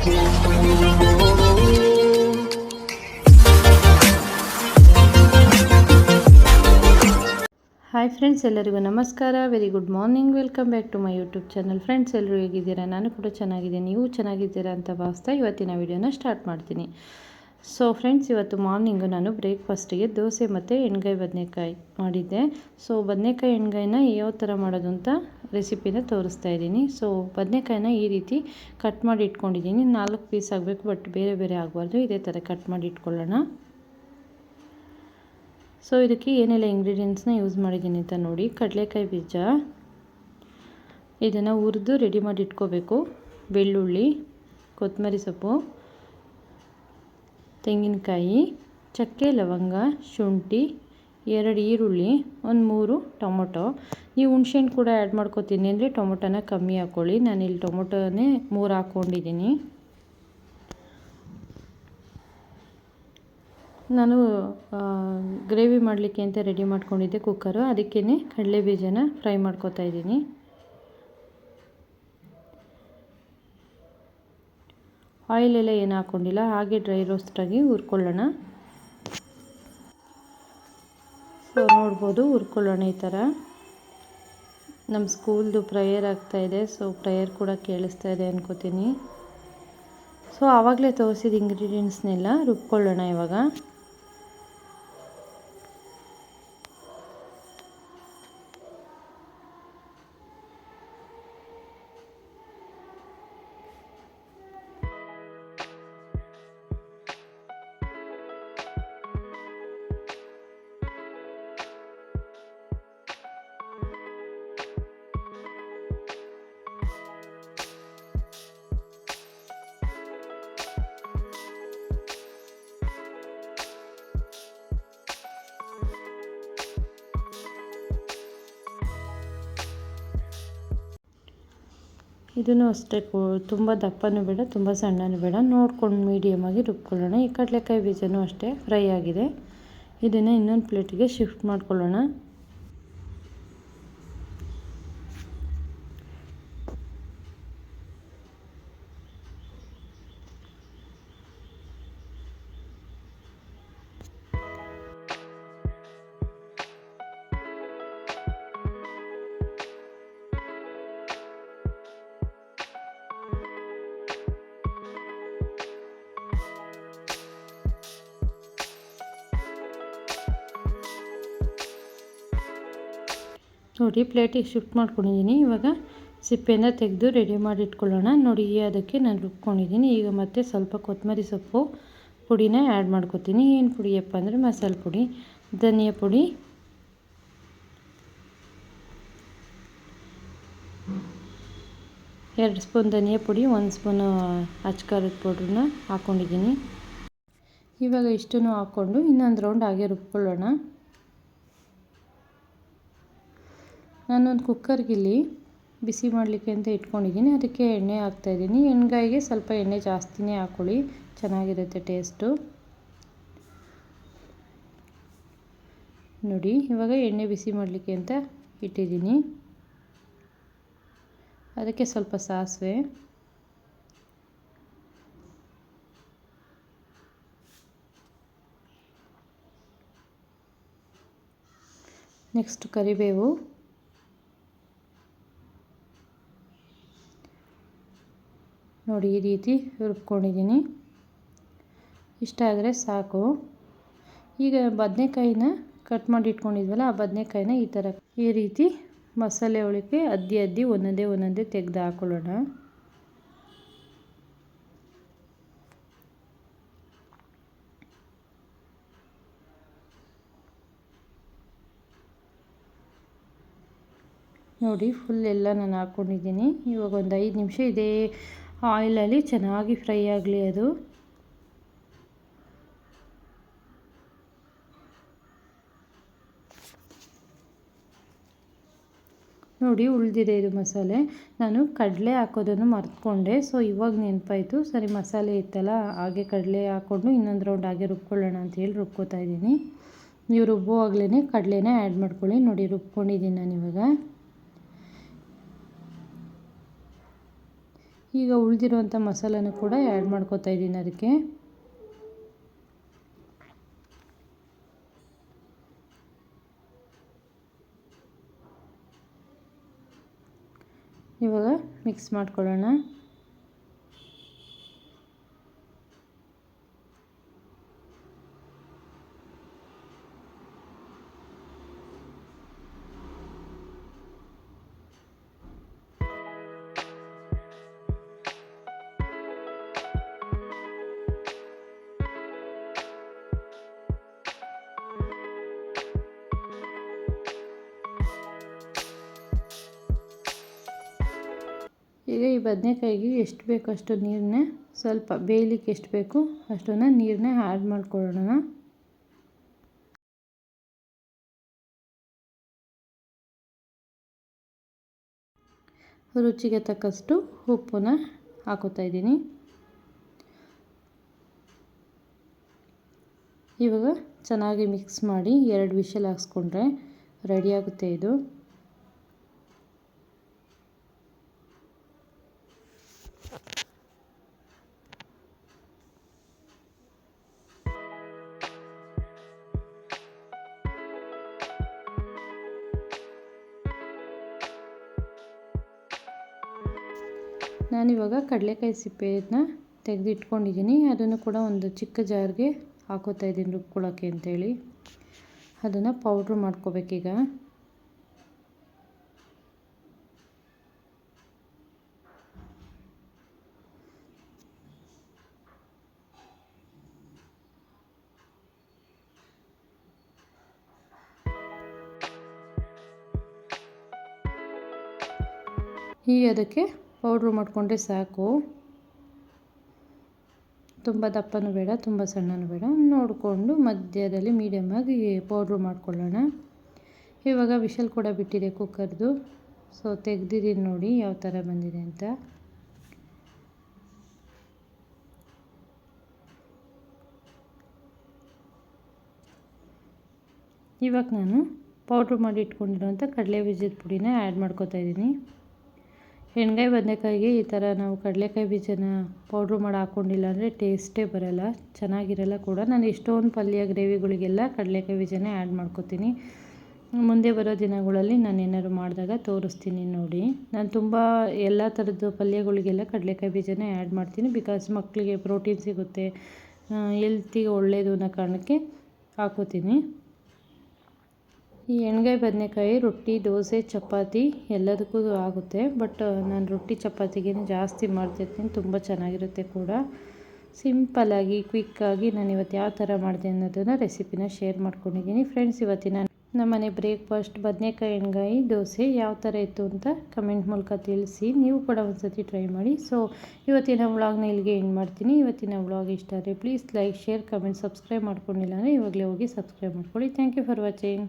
Hi friends ಎಲ್ಲರಿಗೂ ನಮಸ್ಕಾರ. Very good morning welcome back to my YouTube channel friends ಎಲ್ಲರೂ ಹೇಗಿದ್ದೀರಾ? ನಾನು ಕೂಡ ಚೆನ್ನಾಗಿದ್ದೀನಿ. ನೀವು ಚೆನ್ನಾಗಿದ್ದೀರಾ ಅಂತ ಭಾವಿಸ್ತಾ ಇವತ್ತಿನ ವಿಡಿಯೋನ ಸ್ಟಾರ್ಟ್ ಮಾಡ್ತೀನಿ. ಸೊ ಫ್ರೆಂಡ್ಸ್ ಇವತ್ತು ಮಾರ್ನಿಂಗು ನಾನು ಬ್ರೇಕ್ಫಾಸ್ಟಿಗೆ ದೋಸೆ ಮತ್ತು ಎಣ್ಗಾಯಿ ಬದನೆಕಾಯಿ ಮಾಡಿದ್ದೆ. ಸೊ ಬದನೆಕಾಯಿ, ಎಣ್ಗಾಯಿನ ಯಾವ ಥರ ಮಾಡೋದು ಅಂತ ರೆಸಿಪಿನ ತೋರಿಸ್ತಾ ಇದ್ದೀನಿ. ಸೊ ಬದನೆಕಾಯಿನ ಈ ರೀತಿ ಕಟ್ ಮಾಡಿ ಇಟ್ಕೊಂಡಿದ್ದೀನಿ. ನಾಲ್ಕು ಪೀಸ್ ಆಗಬೇಕು ಬಟ್ ಬೇರೆ ಬೇರೆ ಆಗಬಾರ್ದು. ಇದೇ ಥರ ಕಟ್ ಮಾಡಿ ಇಟ್ಕೊಳ್ಳೋಣ. ಸೊ ಇದಕ್ಕೆ ಏನೆಲ್ಲ ಇಂಗ್ರೀಡಿಯೆಂಟ್ಸ್ನ ಯೂಸ್ ಮಾಡಿದ್ದೀನಿ ಅಂತ ನೋಡಿ. ಕಡಲೆಕಾಯಿ ಬೀಜ, ಇದನ್ನು ಹುರಿದು ರೆಡಿ ಮಾಡಿ ಇಟ್ಕೋಬೇಕು. ಬೆಳ್ಳುಳ್ಳಿ ಕೊತ್ತಂಬರಿ ಸೊಪ್ಪು ತೆಂಗಿನಕಾಯಿ, ಚಕ್ಕೆ, ಲವಂಗ, ಶುಂಠಿ, ಎರಡು ಈರುಳ್ಳಿ, ಒಂದು ಮೂರು ಟೊಮೊಟೊ. ನೀವು ಹುಣ್ಸೆಹಣ್ಣು ಕೂಡ ಆ್ಯಡ್ ಮಾಡ್ಕೊತೀನಿ ಅಂದರೆ ಟೊಮೊಟೊನ ಕಮ್ಮಿ ಹಾಕ್ಕೊಳ್ಳಿ ನಾನಿಲ್ಲಿ ಟೊಮೊಟೊನೇ ಮೂರು ಹಾಕ್ಕೊಂಡಿದ್ದೀನಿ ನಾನು ಗ್ರೇವಿ ಮಾಡಲಿಕ್ಕೆ ಅಂತ ರೆಡಿ ಮಾಡ್ಕೊಂಡಿದ್ದೆ ಕುಕ್ಕರು ಅದಕ್ಕೇ ಕಡಲೆ ಬೀಜನ ಫ್ರೈ ಮಾಡ್ಕೊತಾ ಇದ್ದೀನಿ. ಆಯಿಲೆಲ್ಲ ಏನು ಹಾಕ್ಕೊಂಡಿಲ್ಲ ಹಾಗೆ ಡ್ರೈ ರೋಸ್ಟಾಗಿ ಹುರ್ಕೊಳ್ಳೋಣ. ಸೊ ನೋಡ್ಬೋದು ಹುರ್ಕೊಳ್ಳೋಣ ಈ ಥರ. ನಮ್ಮ ಸ್ಕೂಲ್ದು ಪ್ರೇಯರ್ ಆಗ್ತಾಯಿದೆ ಸೊ ಪ್ರೇಯರ್ ಕೂಡ ಕೇಳಿಸ್ತಾ ಇದೆ ಅನ್ಕೋತೀನಿ. ಸೊ ಆವಾಗಲೇ ತೋರಿಸಿದ ಇಂಗ್ರೀಡಿಯೆಂಟ್ಸ್ನೆಲ್ಲ ರುಬ್ಕೊಳ್ಳೋಣ ಇವಾಗ. ಇದನ್ನು ಅಷ್ಟೇ ತುಂಬ ದಪ್ಪನೂ ಬೇಡ, ತುಂಬ ಸಣ್ಣನೂ ಬೇಡ. ನೋಡ್ಕೊಂಡು ಮೀಡಿಯಮಾಗಿ ರುಬ್ಕೊಳ್ಳೋಣ. ಈ ಕಡಲೆಕಾಯಿ ಬೀಜನೂ ಅಷ್ಟೇ ಫ್ರೈ ಆಗಿದೆ. ಇದನ್ನು ಇನ್ನೊಂದು ಪ್ಲೇಟಿಗೆ ಶಿಫ್ಟ್ ಮಾಡ್ಕೊಳ್ಳೋಣ. ನೋಡಿ ಪ್ಲೇಟಿಗೆ ಶಿಫ್ಟ್ ಮಾಡ್ಕೊಂಡಿದ್ದೀನಿ ಇವಾಗ ಸಿಪ್ಪೆಯಿಂದ ತೆಗೆದು ರೆಡಿ ಮಾಡಿ ಇಟ್ಕೊಳ್ಳೋಣ ನೋಡಿ ಅದಕ್ಕೆ ನಾನು ರುಬ್ಕೊಂಡಿದ್ದೀನಿ ಈಗ ಮತ್ತೆ ಸ್ವಲ್ಪ ಕೊತ್ತಂಬರಿ ಸೊಪ್ಪು ಪುಡಿನ ಆ್ಯಡ್ ಮಾಡ್ಕೊತೀನಿ. ಏನು ಪುಡಿಯಪ್ಪ ಅಂದರೆ ಮಸಾಲೆ ಪುಡಿ. ಧನಿಯಾ ಪುಡಿ. ಎರಡು ಸ್ಪೂನ್ ಧನಿಯಾ ಪುಡಿ, ಒಂದು ಸ್ಪೂನು ಅಚ್ಕಾರದ ಪೌಡ್ರನ್ನ ಹಾಕ್ಕೊಂಡಿದ್ದೀನಿ ಇವಾಗ ಇಷ್ಟನ್ನು ಹಾಕ್ಕೊಂಡು ಇನ್ನೊಂದು ರೌಂಡ್ ಹಾಗೆ ರುಬ್ಕೊಳ್ಳೋಣ. ನಾನೊಂದು ಕುಕ್ಕರ್ಗಿಲ್ಲಿ ಬಿಸಿ ಮಾಡಲಿಕ್ಕೆ ಅಂತ ಇಟ್ಕೊಂಡಿದ್ದೀನಿ. ಅದಕ್ಕೆ ಎಣ್ಣೆ ಹಾಕ್ತಾಯಿದ್ದೀನಿ ಎಣ್ಗಾಯಿಗೆ ಸ್ವಲ್ಪ ಎಣ್ಣೆ ಜಾಸ್ತಿನೇ ಹಾಕ್ಕೊಳ್ಳಿ ಚೆನ್ನಾಗಿರುತ್ತೆ ಟೇಸ್ಟು. ನೋಡಿ, ಇವಾಗ ಎಣ್ಣೆ ಬಿಸಿ ಮಾಡಲಿಕ್ಕೆ ಅಂತ ಇಟ್ಟಿದ್ದೀನಿ. ಅದಕ್ಕೆ ಸ್ವಲ್ಪ ಸಾಸಿವೆ. ನೆಕ್ಸ್ಟ್ ಕರಿಬೇವು. ನೋಡಿ ಈ ರೀತಿ ರುಬ್ಕೊಂಡಿದ್ದೀನಿ. ಇಷ್ಟ ಆದರೆ ಸಾಕು. ಈಗ ಬದನೆಕಾಯಿನ ಕಟ್ ಮಾಡಿ ಇಟ್ಕೊಂಡಿದ್ವಲ್ಲ, ಆ ಬದನೆಕಾಯಿನ ಈ ಥರ ಈ ರೀತಿ ಮಸಾಲೆ ಒಳಕ್ಕೆ ಅದ್ದಿ ಅದ್ದಿ ಒಂದೊಂದೇ ಒಂದೊಂದೇ ತೆಗೆದು ಹಾಕೊಳ್ಳೋಣ. ನೋಡಿ ಫುಲ್ ಎಲ್ಲ ನಾನು ಹಾಕ್ಕೊಂಡಿದ್ದೀನಿ ಇವಾಗ ಒಂದು ಐದು ನಿಮಿಷ ಇದೇ. ಆಯಿಲಲ್ಲಿ ಚೆನ್ನಾಗಿ ಫ್ರೈ ಆಗಲಿ ಅದು. ನೋಡಿ ಉಳಿದಿದೆ ಇದು ಮಸಾಲೆ. ನಾನು ಕಡಲೆ ಹಾಕೋದನ್ನು ಮರ್ತ್ಕೊಂಡೆ. ಸೊ, ಇವಾಗ ನೆನಪಾಯಿತು. ಸರಿ, ಮಸಾಲೆ ಇತ್ತಲ್ಲ, ಹಾಗೆ ಕಡಲೆ ಹಾಕ್ಕೊಂಡು ಇನ್ನೊಂದು ರೌಂಡ್ ಹಾಗೆ ರುಬ್ಕೊಳ್ಳೋಣ ಅಂತೇಳಿ ರುಬ್ಕೋತಾ ಇದ್ದೀನಿ. ನೀವು ರುಬ್ಬುವಾಗಲೇ ಕಡಲೆನೇ ಆ್ಯಡ್ ಮಾಡ್ಕೊಳ್ಳಿ. ನೋಡಿ, ರುಬ್ಕೊಂಡಿದ್ದೀನಿ ನಾನು ಇವಾಗ ಈಗ ಉಳಿದಿರುವಂಥ ಮಸಾಲನೂ ಕೂಡ ಆ್ಯಡ್ ಮಾಡ್ಕೋತಾ ಇದ್ದೀನಿ ಅದಕ್ಕೆ. ಇವಾಗ ಮಿಕ್ಸ್ ಮಾಡ್ಕೊಳ್ಳೋಣ. ಈಗ ಈ ಬದನೆಕಾಯಿಗೆ ಎಷ್ಟು ಬೇಕೋ ಅಷ್ಟು ನೀರನ್ನೇ ಸ್ವಲ್ಪ ಬೇಯಲಿಕ್ಕೆ ಎಷ್ಟು ಬೇಕು ಅಷ್ಟನ್ನು ನೀರನ್ನೇ ಆ್ಯಡ್ ಮಾಡ್ಕೊಳ್ಳೋಣ. ರುಚಿಗೆ ತಕ್ಕಷ್ಟು ಉಪ್ಪನ್ನ ಹಾಕೋತಾ ಇದ್ದೀನಿ. ಇವಾಗ ಚೆನ್ನಾಗಿ ಮಿಕ್ಸ್ ಮಾಡಿ ಎರಡು ವಿಷಲ್ ಹಾಕ್ಸ್ಕೊಂಡ್ರೆ ರೆಡಿಯಾಗುತ್ತೆ ಇದು. ನಾನಿವಾಗ ಕಡಲೆಕಾಯಿ ಸಿಪ್ಪೆಯನ್ನ ತೆಗೆದಿಟ್ಕೊಂಡಿದ್ದೀನಿ. ಅದನ್ನು ಕೂಡ ಒಂದು ಚಿಕ್ಕ ಜಾರ್ಗೆ ಹಾಕೋತಾ ಇದ್ದೀನಿ ರುಬ್ಕೊಳ್ಳೋಕ್ಕೆ ಅಂತೇಳಿ. ಅದನ್ನು ಪೌಡ್ರ್ ಮಾಡ್ಕೋಬೇಕೀಗ. ಈ ಅದಕ್ಕೆ ಪೌಡ್ರು ಮಾಡಿಕೊಂಡ್ರೆ ಸಾಕು. ತುಂಬ ದಪ್ಪನೂ ಬೇಡ, ತುಂಬ ಸಣ್ಣನೂ ಬೇಡ. ನೋಡಿಕೊಂಡು ಮಧ್ಯದಲ್ಲಿ ಮೀಡಿಯಮಾಗಿ ಪೌಡ್ರು ಮಾಡ್ಕೊಳ್ಳೋಣ. ಇವಾಗ ವಿಷಲ್ ಕೂಡ ಬಿಟ್ಟಿದೆ ಕುಕ್ಕರ್ದು ಸೊ ತೆಗ್ದಿದ್ದೀನಿ ನೋಡಿ ಯಾವ ಥರ ಬಂದಿದೆ ಅಂತ. ಇವಾಗ ನಾನು ಪೌಡ್ರು ಮಾಡಿ ಇಟ್ಕೊಂಡಿರೋಂಥ ಕಡಲೆ ಬೀಜದ ಪುಡಿನ ಆ್ಯಡ್ ಮಾಡ್ಕೋತಾ ಇದ್ದೀನಿ. ಎಣ್ಗಾಯಿ ಬದನೆಕಾಯಿಗೆ ಈ ಥರ ನಾವು ಕಡಲೆಕಾಯಿ ಬೀಜನ ಪೌಡ್ರು ಮಾಡಿ ಹಾಕ್ಕೊಂಡಿಲ್ಲ ಅಂದರೆ ಟೇಸ್ಟೇ ಬರೋಲ್ಲ, ಚೆನ್ನಾಗಿರಲ್ಲ ಕೂಡ. ನಾನು ಎಷ್ಟೊಂದು ಪಲ್ಯ, ಗ್ರೇವಿಗಳಿಗೆಲ್ಲ ಕಡಲೆಕಾಯಿ ಬೀಜನೇ ಆ್ಯಡ್ ಮಾಡ್ಕೋತೀನಿ. ಮುಂದೆ ಬರೋ ದಿನಗಳಲ್ಲಿ ನಾನು ಏನಾದ್ರು ಮಾಡಿದಾಗ ತೋರಿಸ್ತೀನಿ ನೋಡಿ. ನಾನು ತುಂಬ ಎಲ್ಲ ಥರದ್ದು ಪಲ್ಯಗಳಿಗೆಲ್ಲ ಕಡಲೆಕಾಯಿ ಬೀಜನೇ ಆ್ಯಡ್ ಮಾಡ್ತೀನಿ ಬಿಕಾಸ್ ಮಕ್ಕಳಿಗೆ ಪ್ರೋಟೀನ್ ಸಿಗುತ್ತೆ ಹೆಲ್ತಿಗೆ ಒಳ್ಳೆಯದು ಅನ್ನೋ ಕಾರಣಕ್ಕೆ ಹಾಕೋತೀನಿ. ಈ ಎಣ್ಗಾಯಿ, ಬದನೆಕಾಯಿ, ರೊಟ್ಟಿ, ದೋಸೆ, ಚಪಾತಿ ಎಲ್ಲದಕ್ಕೂ ಆಗುತ್ತೆ. ಬಟ್ ನಾನು ರೊಟ್ಟಿ ಚಪಾತಿಗೆ ಜಾಸ್ತಿ ಮಾಡ್ತಿರ್ತೀನಿ. ತುಂಬ ಚೆನ್ನಾಗಿರುತ್ತೆ ಕೂಡ. ಸಿಂಪಲ್ಲಾಗಿ ಕ್ವಿಕ್ಕಾಗಿ ನಾನು ಇವತ್ತು ಯಾವ ಥರ ಮಾಡಿದೆ ಅನ್ನೋದನ್ನು ರೆಸಿಪಿನ ಶೇರ್ ಮಾಡ್ಕೊಂಡಿದ್ದೀನಿ. ಫ್ರೆಂಡ್ಸ್ ಇವತ್ತಿನ ನಮ್ಮನೆ ಬ್ರೇಕ್ಫಾಸ್ಟ್ ಬದನೆಕಾಯಿ, ಎಣ್ಗಾಯಿ, ದೋಸೆ ಯಾವ ಥರ ಇತ್ತು ಅಂತ ಕಮೆಂಟ್ ಮೂಲಕ ತಿಳಿಸಿ. ನೀವು ಕೂಡ ಒಂದು ಸತಿ ಟ್ರೈ ಮಾಡಿ. ಸೊ ಇವತ್ತಿನ ವ್ಲಾಗ್ನ ಇಲ್ಲಿಗೆ ಏನು ಮಾಡ್ತೀನಿ. ಇವತ್ತಿನ ವ್ಲಾಗ್ ಇಷ್ಟ ಆದರೆ please like share comment subscribe ಮಾಡ್ಕೊಂಡಿಲ್ಲ ಅಂದರೆ ಇವಾಗಲೇ ಹೋಗಿ ಸಬ್ಸ್ಕ್ರೈಬ್ ಮಾಡ್ಕೊಳ್ಳಿ. Thank you for watching